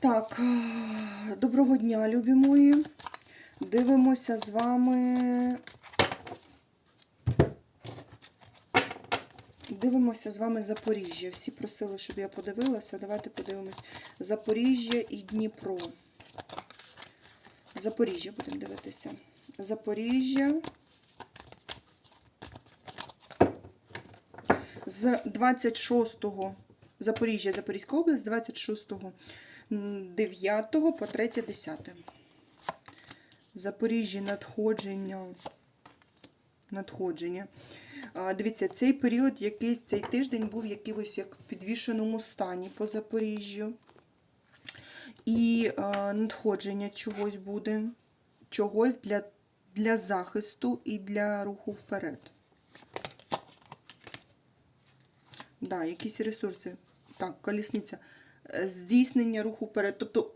Так, е, доброго дня, любі мої. Дивимося з вами. Дивимося з вами Запоріжжя. Всі просили, щоб я подивилася. Давайте подивимось Запоріжжя і Дніпро. Запоріжжя будемо дивитися. Запоріжжя. З 26-го Запоріжжя, Запорізька область, з 26 9 по 3 10. Запоріжжя надходження. Надходження. Дивіться, цей період, якийсь цей тиждень був якимось як в підвішеному стані по Запоріжжю. І надходження чогось буде, чогось для, для захисту і для руху вперед. Да, якісь ресурси. Так, колісниця. Здійснення руху вперед. Тобто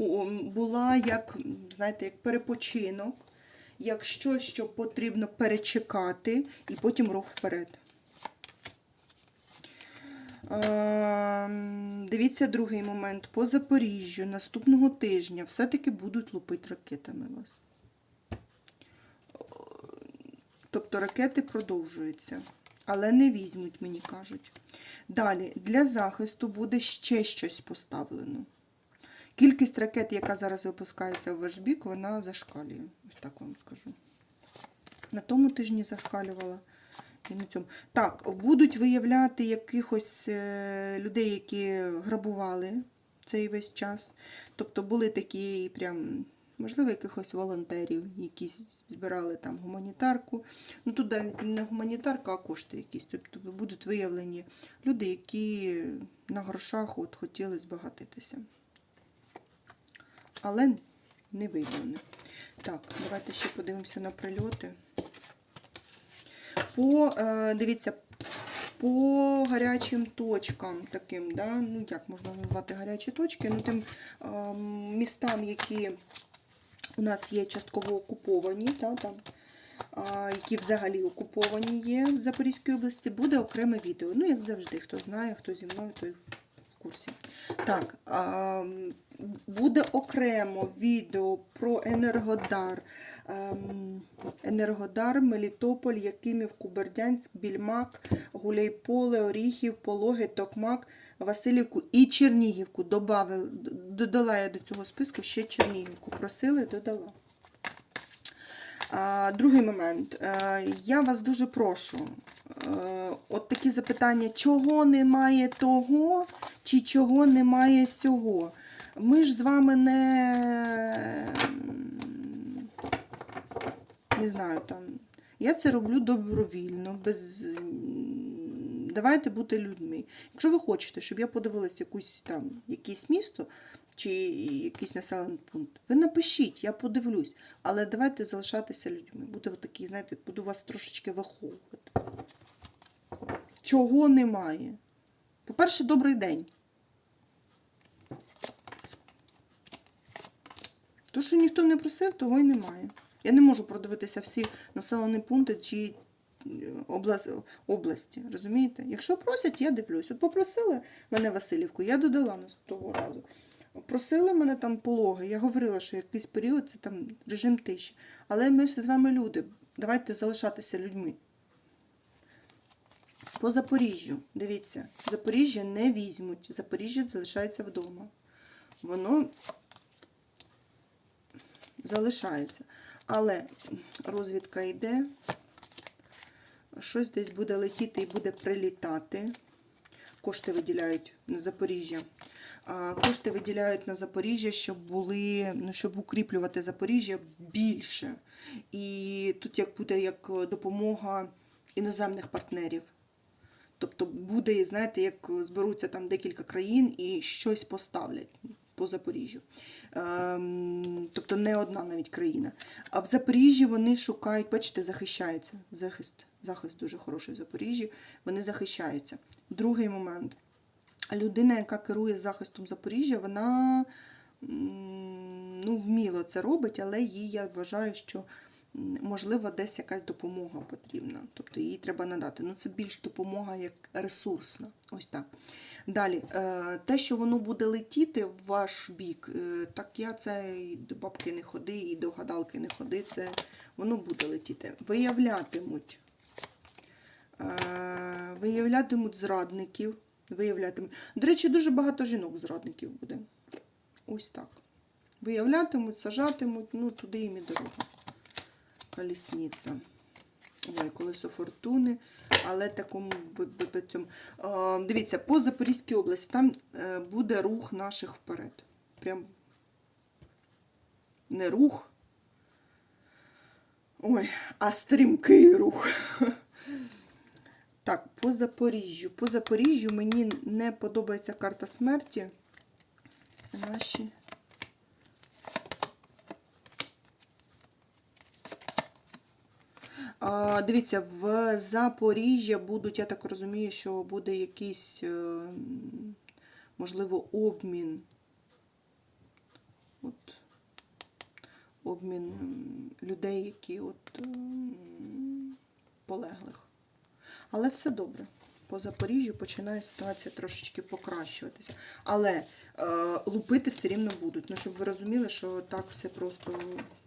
була як, знаєте, як перепочинок, як щось, що потрібно перечекати, і потім рух вперед. Ем, Дивіться другий момент. По Запоріжжю наступного тижня все-таки будуть лупити ракетами вас. Тобто ракети продовжуються, але не візьмуть, мені кажуть. Далі, для захисту буде ще щось поставлено. Кількість ракет, яка зараз випускається в ваш бік, вона зашкалює. Ось так вам скажу. На тому тижні зашкалювала. І на цьому. Так, будуть виявляти якихось е, людей, які грабували цей весь час. Тобто були такі прям, можливо, якихось волонтерів, які збирали там гуманітарку. Ну тут навіть не гуманітарка, а кошти якісь. Тобто будуть виявлені люди, які на грошах от хотіли збагатитися. Але не виявлені. Так, давайте ще подивимося на прильоти. По, е, дивіться, по гарячим точкам таким, да, ну як можна назвати гарячі точки, ну тим е, містам, які у нас є частково окуповані, да, там, а, які взагалі окуповані є в Запорізькій області, буде окреме відео. Ну, як завжди, хто знає, хто зі мною, той в курсі. Так, а, буде окремо відео про Енергодар. Ем, Енергодар, Мелітополь, Якимів, Кубердянськ, Більмак, Гуляйполе, Оріхів, Пологи, Токмак, Василівку і Чернігівку. Додала я до цього списку ще Чернігівку. Просили, додала. Другий момент. Е, Я вас дуже прошу. е, От такі запитання, чого немає того, чи чого немає сього. Ми ж з вами не, не знаю, там. Я це роблю добровільно, без. Давайте бути людьми. Якщо ви хочете, щоб я подивилась якусь там якесь місто чи якийсь населений пункт, ви напишіть, я подивлюсь. Але давайте залишатися людьми. Бути такі, знаєте, буду вас трошечки виховувати. Чого немає? По-перше, добрий день. То, що ніхто не просив, того й немає. Я не можу продивитися всі населені пункти чи області. Розумієте? Якщо просять, я дивлюсь. От попросили мене Васильівку, я додала того разу. Просили мене там пологи. Я говорила, що якийсь період це там режим тиші. Але ми з вами люди. Давайте залишатися людьми. По Запоріжжю, дивіться, Запоріжжя не візьмуть. Запоріжжя залишається вдома. Воно залишається. Але розвідка йде, щось десь буде летіти і буде прилітати. Кошти виділяють на Запоріжжя. Кошти виділяють на Запоріжжя, щоб були, ну, щоб укріплювати Запоріжжя більше. І тут як буде як допомога іноземних партнерів. Тобто буде, знаєте, як зберуться там декілька країн і щось поставлять по Запоріжжю. Ем, тобто не одна навіть країна. А в Запоріжжі вони шукають, бачите, захищаються. Захист, захист дуже хороший в Запоріжжі. Вони захищаються. Другий момент. Людина, яка керує захистом Запоріжжя, вона ну, вміло це робить, але їй я вважаю, що можливо, десь якась допомога потрібна. Тобто їй треба надати. Ну, це більш допомога як ресурсна. Ось так. Далі, е, те, що воно буде летіти в ваш бік, е, так я це і до бабки не ходи, і до гадалки не ходи, це воно буде летіти. Виявлятимуть. Е, Виявлятимуть зрадників. Виявлятимуть. До речі, дуже багато жінок зрадників буде. Ось так. Виявлятимуть, сажатимуть, ну туди їм і дорога. Колісниця. Ой, колесо фортуни, але такому цьому. Дивіться, по Запорізькій області там е, буде рух наших вперед. Прям не рух. Ой, а стрімкий рух. Так, по Запоріжжю. По Запоріжжю мені не подобається карта смерті. Наші. А, дивіться, в Запоріжжя будуть, я так розумію, що буде якийсь, е, можливо, обмін. От, обмін людей, які от полеглих. Але все добре. По Запоріжжю починає ситуація трошечки покращуватися. Але е, лупити все рівно будуть. Ну, щоб ви розуміли, що так все просто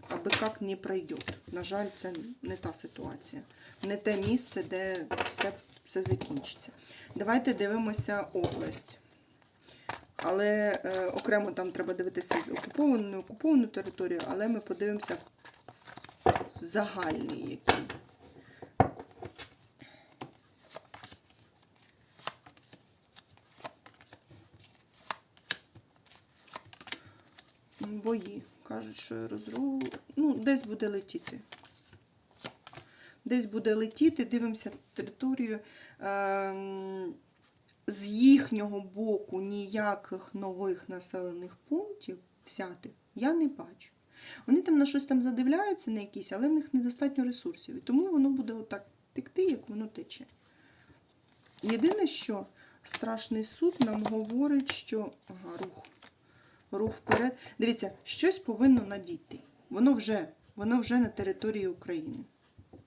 аби як не пройде. На жаль, це не та ситуація. Не те місце, де все, все закінчиться. Давайте дивимося область. Але е, окремо там треба дивитися з окуповану, не окуповану територію, але ми подивимося загальний який. Бої. Кажуть, що розру... ну, десь буде летіти. Десь буде летіти, дивимося територію. Ем, З їхнього боку ніяких нових населених пунктів взяти я не бачу. Вони там на щось там задивляються на якісь, але в них недостатньо ресурсів. І тому воно буде отак текти, як воно тече. Єдине, що страшний суд нам говорить, що ага, рух рух вперед. Дивіться, щось повинно надійти. Воно вже, воно вже на території України.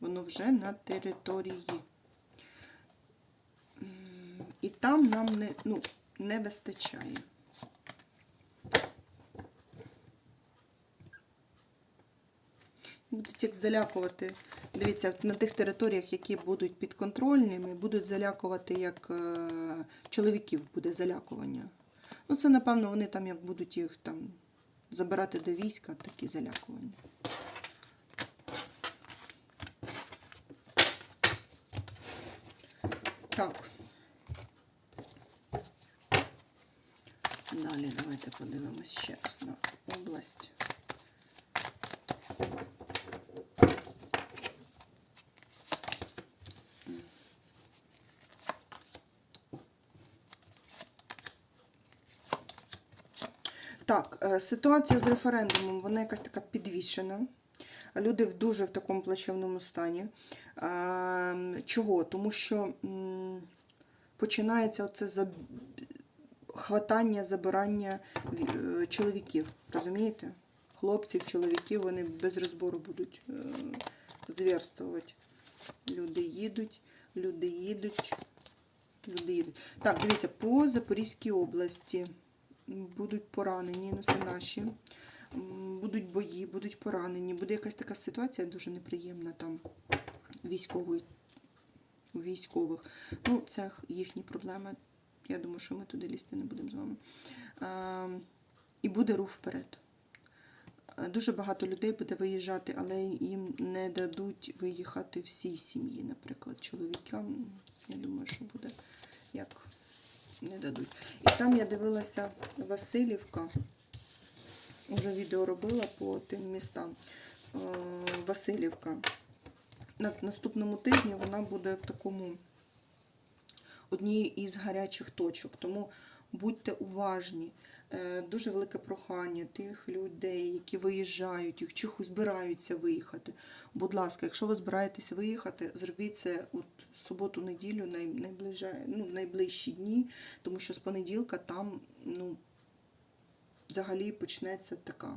Воно вже на території. І там нам не, ну, не вистачає. Будуть як залякувати. Дивіться, на тих територіях, які будуть підконтрольними, будуть залякувати як е, чоловіків буде залякування. Ну, це, напевно, вони там як будуть їх там забирати до війська, такі залякування. Так. Далі давайте подивимось ще раз на область. Так, е, ситуація з референдумом, вона якась така підвішена. Люди в дуже в такому плачевному стані. Чого? Тому що починається оце за хватання, забирання е, чоловіків. Розумієте? Хлопців, чоловіків, вони без розбору будуть е, звірствувати. Люди їдуть, люди їдуть, люди їдуть. Так, дивіться, по Запорізькій області будуть поранені, ну це наші. Будуть бої, будуть поранені. Буде якась така ситуація дуже неприємна там військової, військових. Ну, це їхні проблеми. Я думаю, що ми туди лізти не будемо з вами. А, і буде рух вперед. Дуже багато людей буде виїжджати, але їм не дадуть виїхати всій сім'ї, наприклад, чоловікам. Я думаю, що буде як не дадуть. І там я дивилася Васильівка. Уже відео робила по тим містам. Е, Васильівка. На наступному тижні вона буде в такому одній із гарячих точок. Тому будьте уважні. Е, Дуже велике прохання тих людей, які виїжджають, їх які збираються виїхати. Будь ласка, якщо ви збираєтесь виїхати, зробіть це от суботу-неділю, ну, найближчі дні, тому що з понеділка там ну, взагалі почнеться така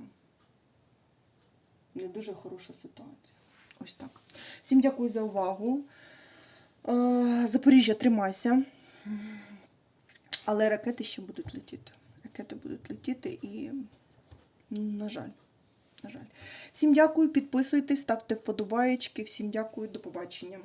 не дуже хороша ситуація. Ось так. Всім дякую за увагу. Е, Запоріжжя, тримайся. Але ракети ще будуть летіти. Ракети будуть летіти і, на жаль, на жаль. Всім дякую, підписуйтесь, ставте вподобаєчки. Всім дякую, до побачення.